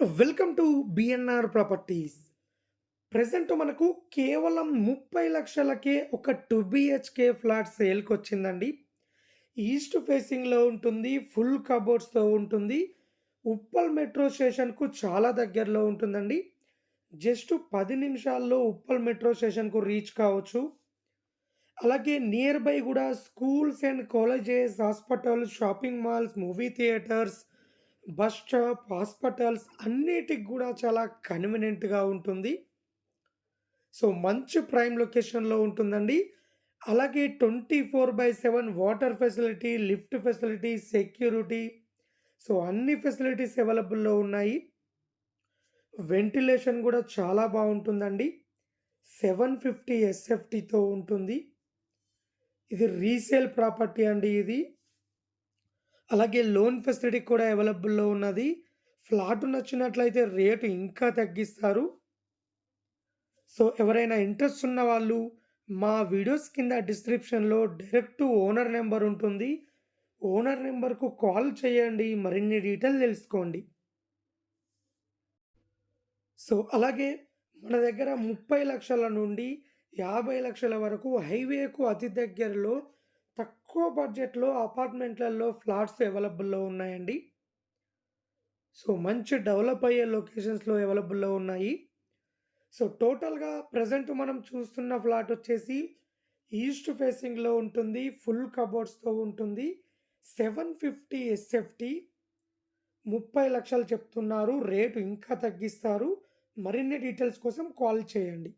Welcome to B N R properties present మనకు కేవలం ముప్పై లక్షలకే ఒక టూ బిహెచ్కే ఫ్లాట్ సేల్కి వచ్చిందండి ఈస్ట్ ఫేసింగ్లో ఉంటుంది ఫుల్ కబోర్డ్స్తో ఉంటుంది ఉప్పల్ మెట్రో స్టేషన్కు చాలా దగ్గరలో ఉంటుందండి. జస్ట్ పది నిమిషాల్లో ఉప్పల్ మెట్రో స్టేషన్కు రీచ్ కావచ్చు. అలాగే నియర్ బై కూడా schools and colleges hospitals shopping malls movie theatres bus stop hospitals అన్నిటికి కూడా చాలా కన్వీనియంట్గా ఉంటుంది. సో మంచి ప్రైమ్ లొకేషన్లో ఉంటుందండి. అలాగే twenty four by seven water facility lift facility security. So అన్ని ఫెసిలిటీస్ అవైలబుల్లో ఉన్నాయి. వెంటిలేషన్ కూడా చాలా బాగుంటుందండి. సెవెన్ ఫిఫ్టీ ఎస్ఎఫ్టీతో ఉంటుంది. ఇది రీసేల్ ప్రాపర్టీ అండి ఇది. అలాగే లోన్ ఫెసిలిటీ కూడా అవైలబుల్లో ఉన్నది. ఫ్లాట్ నచ్చినట్లయితే రేటు ఇంకా తగ్గిస్తారు. సో ఎవరైనా ఇంట్రెస్ట్ ఉన్న వాళ్ళు మా వీడియోస్ కింద డిస్క్రిప్షన్లో డైరెక్ట్ ఓనర్ నెంబర్ ఉంటుంది. ఓనర్ నెంబర్కు కాల్ చేయండి మరిన్ని డీటెయిల్ తెలుసుకోండి. సో అలాగే మన దగ్గర ముప్పై లక్షల నుండి యాభై లక్షల వరకు హైవేకు అతి దగ్గరలో తక్కువ బడ్జెట్లో అపార్ట్మెంట్లలో ఫ్లాట్స్ అవైలబుల్లో ఉన్నాయండి. సో మంచి డెవలప్ అయ్యే లొకేషన్స్లో అవైలబుల్లో ఉన్నాయి. సో టోటల్గా ప్రజెంట్ మనం చూస్తున్న ఫ్లాట్ వచ్చేసి ఈస్ట్ ఫేసింగ్లో ఉంటుంది ఫుల్ కబోర్డ్స్తో ఉంటుంది. సెవెన్ ఫిఫ్టీ ఎస్ఎఫ్టీ ముప్పై లక్షలు చెప్తున్నారు. రేటు ఇంకా తగ్గిస్తారు. మరిన్ని డీటెయిల్స్ కోసం కాల్ చేయండి.